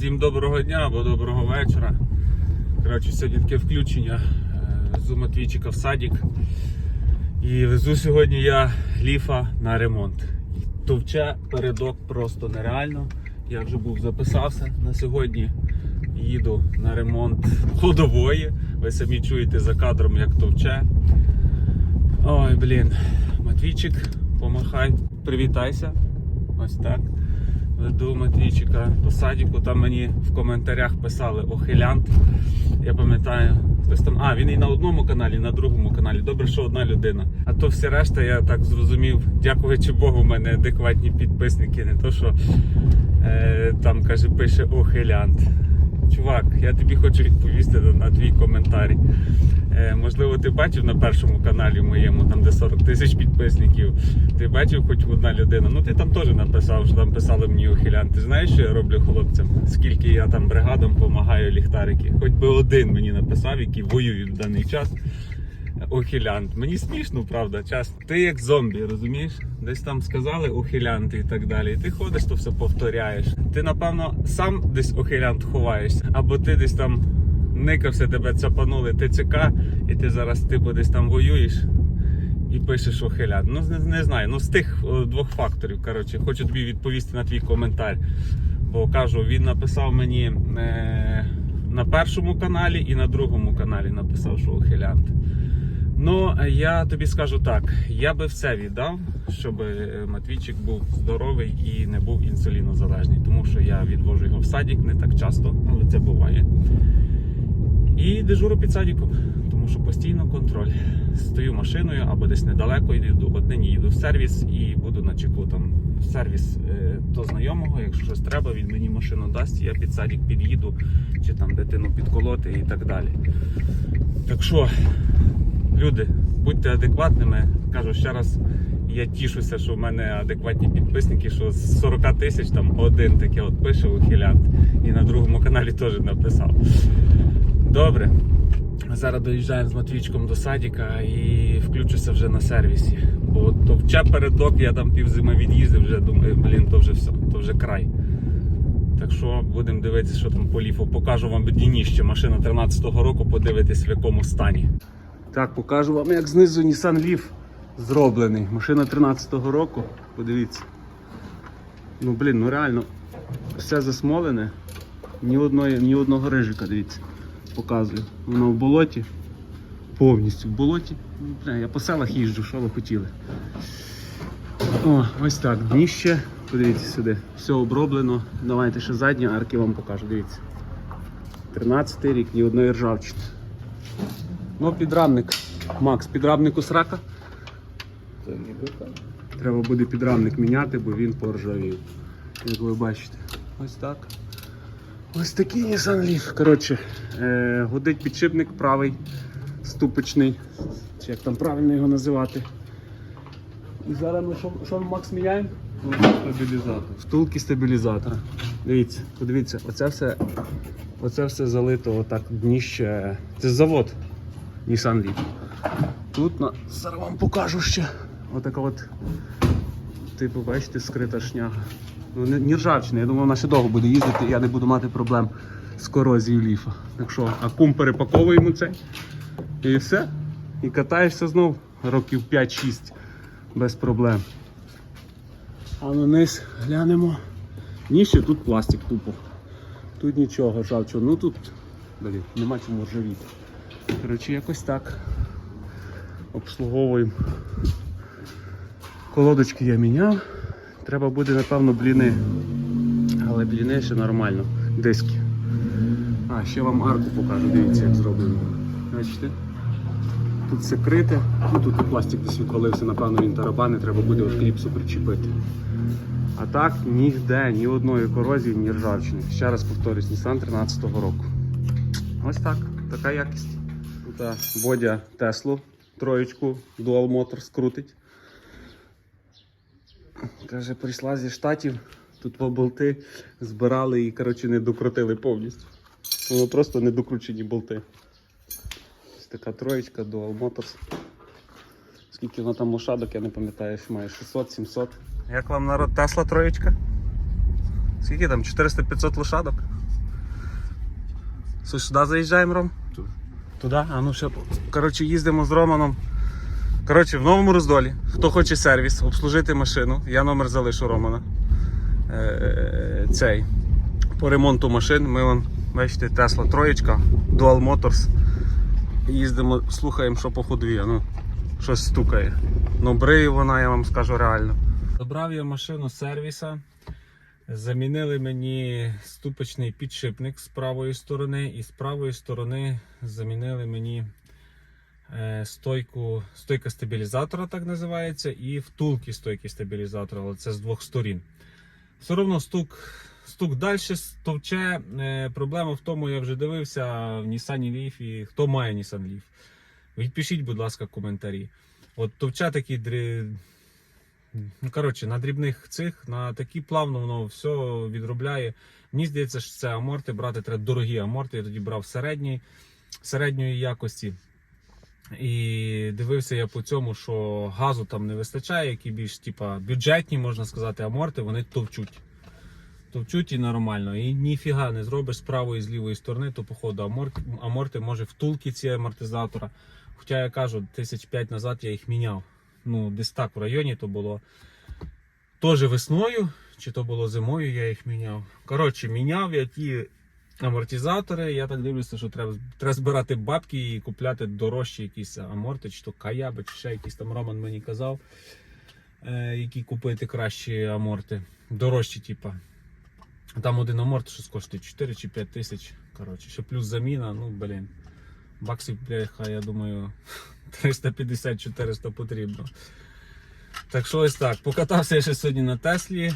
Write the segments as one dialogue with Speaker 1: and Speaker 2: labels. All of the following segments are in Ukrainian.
Speaker 1: Всім доброго дня або доброго вечора. Коротше, сьогодні таке включення е, з Матвійчика в садик. І везу сьогодні я ліфа на ремонт. Товче передок просто нереально. Я вже був записався на сьогодні. Їду на ремонт ходової. Ви самі чуєте за кадром, як товче. Ой, блін. Матвійчик, помахай, привітайся. Ось так. Веду Матвійчика до садіку. Там мені в коментарях писали охилянт. Я пам'ятаю, хтось там. А, він і на одному каналі, і на другому каналі. Добре, що одна людина. А то все решта, я так зрозумів, дякуючи Богу, в мене адекватні підписники. Не то, що е, там каже, пише охилянт. Чувак, я тобі хочу відповісти на, твій коментар. Е, можливо, ти бачив на першому каналі моєму, там де 40 тисяч підписників. Ти бачив хоч одна людина. Ну ти там теж написав, що там писали мені ухилян. Ти знаєш, що я роблю хлопцям? Скільки я там бригадам допомагаю ліхтарики. Хоч би один мені написав, який воює в даний час. Ухилянт. Мені смішно, правда, часто. Ти як зомбі, розумієш? Десь там сказали ухилянти і так далі. І ти ходиш, то все повторяєш. Ти, напевно, сам десь ухилянт ховаєшся, або ти десь там никався, тебе цапанули ТЦК, і ти зараз типу десь там воюєш і пишеш ухилянт. Ну, не, не знаю. Ну, з тих о, двох факторів, коротше, хочу тобі відповісти на твій коментар. Бо кажу, він написав мені е, на першому каналі і на другому каналі написав, що ухилянт. Ну, я тобі скажу так: я би все віддав, щоб е, Матвійчик був здоровий і не був інсулінозалежний, тому що я відвожу його в садик не так часто, але це буває. І дежуру під садиком, тому що постійно контроль. Стою машиною або десь недалеко йду, однині їду в сервіс і буду на чеку там в сервіс е, до знайомого. Якщо щось треба, він мені машину дасть, я під садик під'їду, чи там дитину підколоти і так далі. Так що, люди, будьте адекватними. Кажу ще раз, я тішуся, що в мене адекватні підписники, що з 40 тисяч там один таке от пише ухилянт. І на другому каналі теж написав. Добре. Зараз доїжджаємо з Матвійчиком до садика і включуся вже на сервісі. Бо товча передок, я там півзими від'їздив, вже думаю, блін, то вже все, то вже край. Так що будемо дивитися, що там по ліфу. Покажу вам дніще. Машина 13-го року, подивитись в якому стані. Так, покажу вам, як знизу Nissan Leaf зроблений. Машина 13-го року. Подивіться. Ну блін, ну реально, все засмолене. Ні, одної, ні одного рижика, дивіться. Показую. Воно в болоті. Повністю в болоті. Ну, бля, я по селах їжджу, що ви хотіли. О, ось так, дніще. Подивіться сюди. Все оброблено. Давайте ще задні арки вам покажу. Дивіться. 13 рік, ні одної ржавчини. Ну, підрамник. Макс, підрамнику срака.
Speaker 2: Це ніби.
Speaker 1: Треба буде підрамник міняти, бо він поржавів. Як ви бачите. Ось так. Ось такий Nissan Leaf. Коротше, е, гудить підшипник правий, ступичний. Чи як там правильно його називати. І зараз ми що, що Макс міняємо?
Speaker 2: Стабілізатор.
Speaker 1: Втулки стабілізатора. Дивіться, подивіться, оце все, оце все залито отак дніще. Це завод Nissan Leaf. Тут на... зараз вам покажу ще. Отака от, типу, бачите, скрита шняга. Ну, не, ржавчина, я думаю, вона ще довго буде їздити, я не буду мати проблем з корозією ліфа. Так що, акум перепаковуємо цей. І все. І катаєшся знов років 5-6 без проблем. А на низ глянемо. Ні, ще тут пластик тупо. Тут нічого ржавчого. Ну тут блін, нема чому ржавіти. Коротше, якось так. Обслуговуємо. Колодочки я міняв. Треба буде, напевно, бліни. Але бліни ще нормально. Диски. А, ще вам арку покажу, дивіться, як зроблено. Бачите? Тут все крите, ну тут пластик десь відвалився, напевно, він тарабани, треба буде от кліпсу причепити. А так ніде, ні одної корозії, ні ржавчини. Ще раз повторюсь, Nissan 13-го року. Ось так, така якість. Тут а, Бодя Теслу, троєчку Dual Motors крутить. Каже, прийшла зі штатів, тут по болти збирали і коротше, не докрутили повністю. Воно просто не докручені болти. Ось така троєчка Dual Motors. Скільки вона там лошадок, я не пам'ятаю, що має 600-700. Як вам народ Тесла троєчка? Скільки там? 400-500 лошадок? Сюди заїжджаємо, Ром?
Speaker 2: Тут.
Speaker 1: Туди? А ну ще. Коротше, їздимо з Романом. Коротше, в новому роздолі. Хто хоче сервіс, обслужити машину, я номер залишу Романа. Е, цей. По ремонту машин. Ми вон, бачите, Тесла троєчка, Dual Motors. Їздимо, слухаємо, що по ходові. Ну, щось стукає. Ну, бриє вона, я вам скажу реально. Забрав я машину з сервіса. Замінили мені ступочний підшипник з правої сторони, і з правої сторони замінили мені е, стойку, стойка стабілізатора, так називається, і втулки стойки стабілізатора, але це з двох сторін. Все одно стук, стук далі стовче. Е, проблема в тому, я вже дивився в Nissan Leaf, і хто має Nissan Leaf. Відпишіть, будь ласка, коментарі. От товча такі. Ну, коротше, на дрібних цих, на такі плавно воно все відробляє. Мені здається, що це аморти. Брати треба дорогі аморти. Я тоді брав середньої, середньої якості. І дивився я по цьому, що газу там не вистачає, які більш типа, бюджетні, можна сказати, аморти, вони товчуть. Товчуть і нормально. І ніфіга не зробиш з правої і з лівої сторони, то походу аморти, аморти може втулки ці амортизатора. Хоча я кажу, тисяч п'ять назад я їх міняв. Ну, десь так в районі то було. Теж весною, чи то було зимою, я їх міняв. Коротше, міняв я ті амортизатори. Я так дивлюся, що треба, треба збирати бабки і купляти дорожчі якісь аморти, чи то каяби, чи ще якісь там Роман мені казав, е, які купити кращі аморти. Дорожчі, типа. Там один аморт щось коштує 4 чи 5 тисяч. Коротше, ще плюс заміна, ну блін. Баксів, бляха, я думаю, 350-400 потрібно. Так що ось так. Покатався я ще сьогодні на Теслі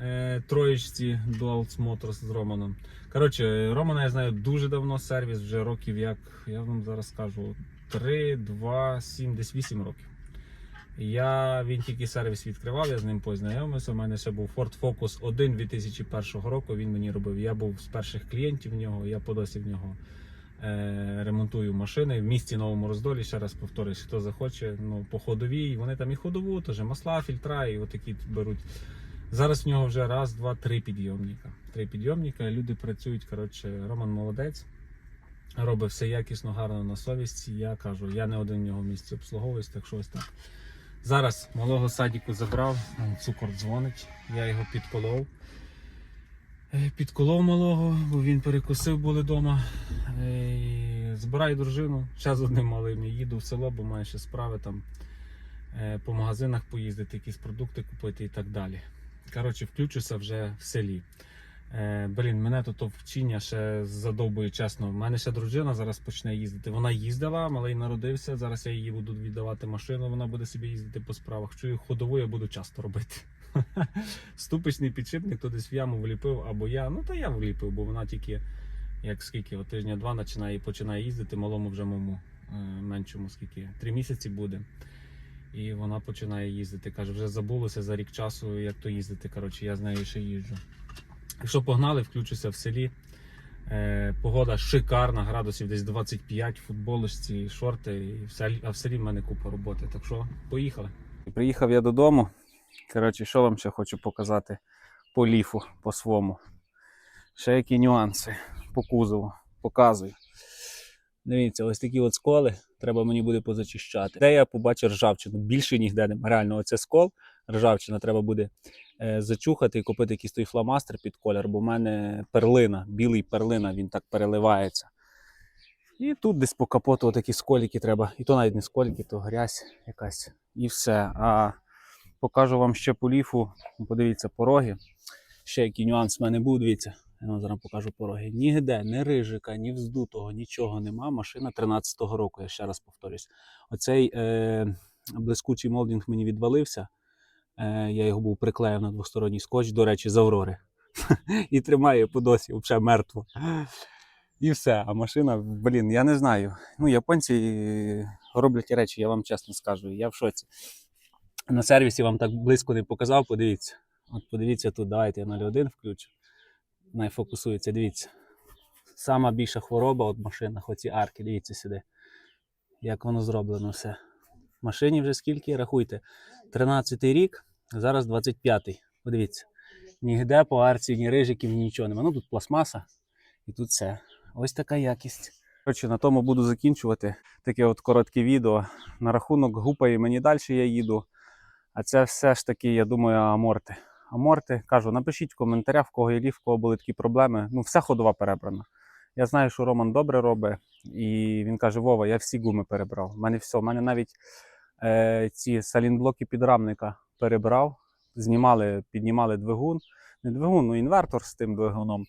Speaker 1: е, троєчці Dual Motors з Романом. Коротше, Романа я знаю дуже давно сервіс, вже років як, я вам зараз скажу, 3, 2, 7, десь 8 років. Я, він тільки сервіс відкривав, я з ним познайомився. У мене ще був Ford Focus 1 2001 року. Він мені робив. Я був з перших клієнтів в нього, я по досі в нього ремонтую машини в місті Новому Роздолі. Ще раз повторюсь, хто захоче, ну, по ходовій. Вони там і ходову, теж масла, фільтра, і отакі беруть. Зараз в нього вже раз, два, три підйомника. Три підйомника. Люди працюють. Коротше, Роман молодець. Робить все якісно, гарно на совісті. Я кажу, я не один в нього в місці обслуговуюсь, так що ось так. Зараз малого садіку забрав, цукор дзвонить, я його підколов. Е, Підколов малого, бо він перекусив були вдома. Збираю дружину, з одним малим. Їду в село, бо маю ще справи там е, по магазинах поїздити, якісь продукти купити і так далі. Коротше, включуся вже в селі. Е, Блін, мене тут вчення ще задовбує, чесно. У мене ще дружина зараз почне їздити. Вона їздила, малий народився. Зараз я її буду віддавати машину, вона буде собі їздити по справах. Чую, ходову я буду часто робити. Ступичний підшипник то десь в яму вліпив, або я. Ну то я вліпив, бо вона тільки як скільки, от тижня-два починає починає їздити, малому вже моєму е, меншому, скільки три місяці буде. І вона починає їздити. Каже, вже забулося за рік часу, як то їздити. Коротше, я з нею ще їжджу. Якщо погнали, включуся в селі. Е, погода шикарна, градусів десь 25, футболочці, шорти, а в селі в мене купа роботи. Так що поїхали. Приїхав я додому. Коротше, що вам ще хочу показати по ліфу, по свому. Ще які нюанси по кузову. Показую. Дивіться, ось такі от сколи. Треба мені буде позачищати. Де я побачив ржавчину. Більше ніде нема. Реально, оце скол, ржавчина треба буде е, зачухати і купити якийсь той фломастер під колір, бо в мене перлина, білий перлина, він так переливається. І тут десь по капоту такі сколіки треба. І то навіть не сколіки, то грязь якась. І все. А покажу вам ще по ліфу. Подивіться, пороги. Ще який нюанс в мене був, дивіться. Я вам зараз покажу пороги. Нігде, ні рижика, ні вздутого, нічого нема. Машина 13-го року, я ще раз повторюсь. Оцей е, блискучий молдинг мені відвалився. Е, я його був приклеїв на двосторонній скотч, до речі, з Аврори. І тримаю по досі, взагалі мертво. І все. А машина, блін, я не знаю. Ну, японці роблять речі, я вам чесно скажу. Я в шоці. На сервісі вам так близько не показав, подивіться. От подивіться тут, давайте я 0,1 включу. Най фокусується, дивіться. Сама більша хвороба от в машинах, оці арки, дивіться сюди. Як воно зроблено все. Машині вже скільки, рахуйте. 13-й рік, зараз 25-й. Подивіться. Нігде по арці, ні рижиків, ні нічого немає. Ну тут пластмаса і тут все. Ось така якість. Коротше, на тому буду закінчувати таке от коротке відео. На рахунок гупає мені далі я їду. А це все ж таки, я думаю, аморти. Аморти, кажу, напишіть в коментарях, в кого є лів, в кого були такі проблеми. Ну, вся ходова перебрана. Я знаю, що Роман добре робить, і він каже: Вова, я всі гуми перебрав. У мене все. У мене навіть е, ці салінблоки підрамника перебрав, знімали, піднімали двигун. Не двигун, ну інвертор з тим двигуном.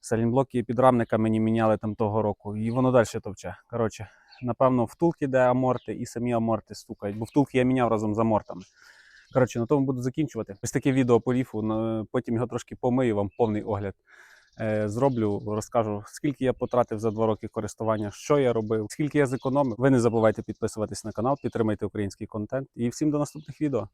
Speaker 1: Салінблоки підрамника мені міняли там того року, і воно далі товче. Коротше, напевно, втулки, де аморти, і самі аморти стукають, бо втулки я міняв разом з амортами. Коротше, на тому буду закінчувати. Ось таке відео по ліфу. Потім його трошки помию, вам повний огляд е, зроблю, розкажу, скільки я потратив за два роки користування, що я робив, скільки я зекономив. Ви не забувайте підписуватись на канал, підтримайте український контент. І всім до наступних відео.